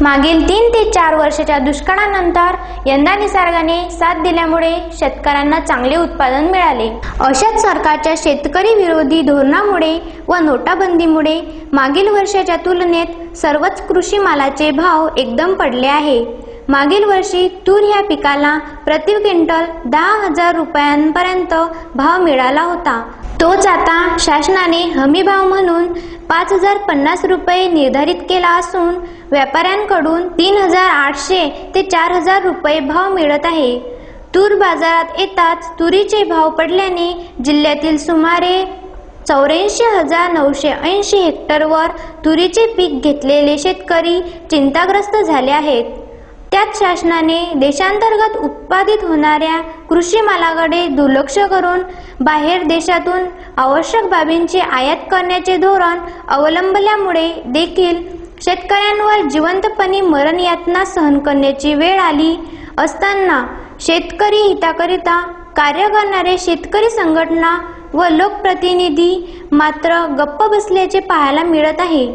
मागील तीन ते चार वर्षाच्या दुष्काळानंतर यंदा निसर्गाने साथ दिल्यामुळे शेतकऱ्यांना चांगले उत्पादन मिळाले. अशाच सरकारच्या शेतकरी विरोधी धोरणामुळे व नोटाबंदीमुळे मागील वर्षाच्या तुलनेत सर्वच कृषी मालाचे भाव एकदम पडले आहे. मागील वर्षी तूर या पिकाला प्रति क्विंटल दहा हजार रुपयांपर्यंत भाव मिळाला होता. तोच आता शासनाने हमी भाव म्हणून पाच हजार पन्नास रुपये निर्धारित केला असून व्यापाऱ्यांकडून तीन हजार आठशे ते चार हजार रुपये भाव मिळत आहे. तूर बाजारात येताच तुरीचे भाव पडल्याने जिल्ह्यातील सुमारे चौऱ्याऐंशी हजार नऊशे ऐंशी हेक्टरवर तुरीचे पीक घेतलेले शेतकरी चिंताग्रस्त झाले आहेत. त्यात शासनाने देशांतर्गत उत्पादित होणाऱ्या कृषी मालाकडे दुर्लक्ष करून बाहेर देशातून आवश्यक बाबींची आयात करण्याचे धोरण अवलंबल्यामुळे देखील शेतकऱ्यांवर जिवंतपणे मरण यातना सहन करण्याची वेळ आली असताना शेतकरी हिताकरिता कार्य करणारे शेतकरी संघटना व लोकप्रतिनिधी मात्र गप्प बसल्याचे पाहायला मिळत आहे.